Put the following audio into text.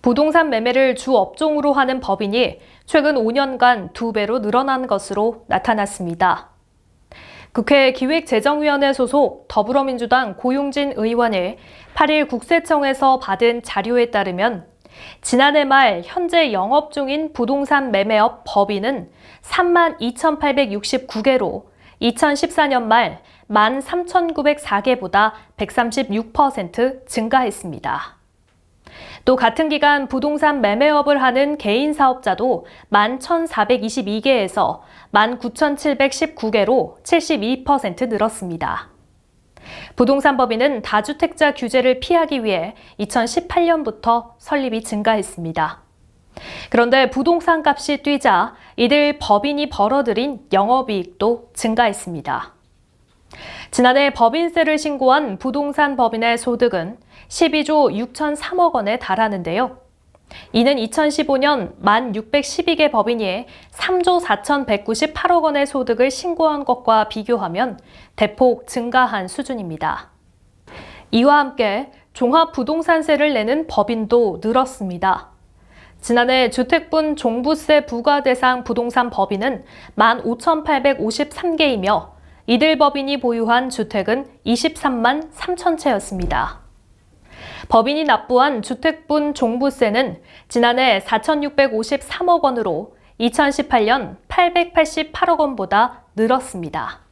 부동산 매매를 주 업종으로 하는 법인이 최근 5년간 두 배로 늘어난 것으로 나타났습니다. 국회 기획재정위원회 소속 더불어민주당 고용진 의원이 8일 국세청에서 받은 자료에 따르면 지난해 말 현재 영업 중인 부동산 매매업 법인은 3만 2,869개로 2014년 말 13,904개보다 136% 증가했습니다. 또 같은 기간 부동산 매매업을 하는 개인 사업자도 11,422개에서 19,719개로 72% 늘었습니다. 부동산 법인은 다주택자 규제를 피하기 위해 2018년부터 설립이 증가했습니다. 그런데 부동산 값이 뛰자 이들 법인이 벌어들인 영업이익도 증가했습니다. 지난해 법인세를 신고한 부동산 법인의 소득은 12조 6,003억 원에 달하는데요. 이는 2015년 1,612개 법인이 3조 4,198억 원의 소득을 신고한 것과 비교하면 대폭 증가한 수준입니다. 이와 함께 종합부동산세를 내는 법인도 늘었습니다. 지난해 주택분 종부세 부과 대상 부동산 법인은 15,853개이며 이들 법인이 보유한 주택은 23만 3천 채였습니다. 법인이 납부한 주택분 종부세는 지난해 4,653억 원으로 2018년 888억 원보다 늘었습니다.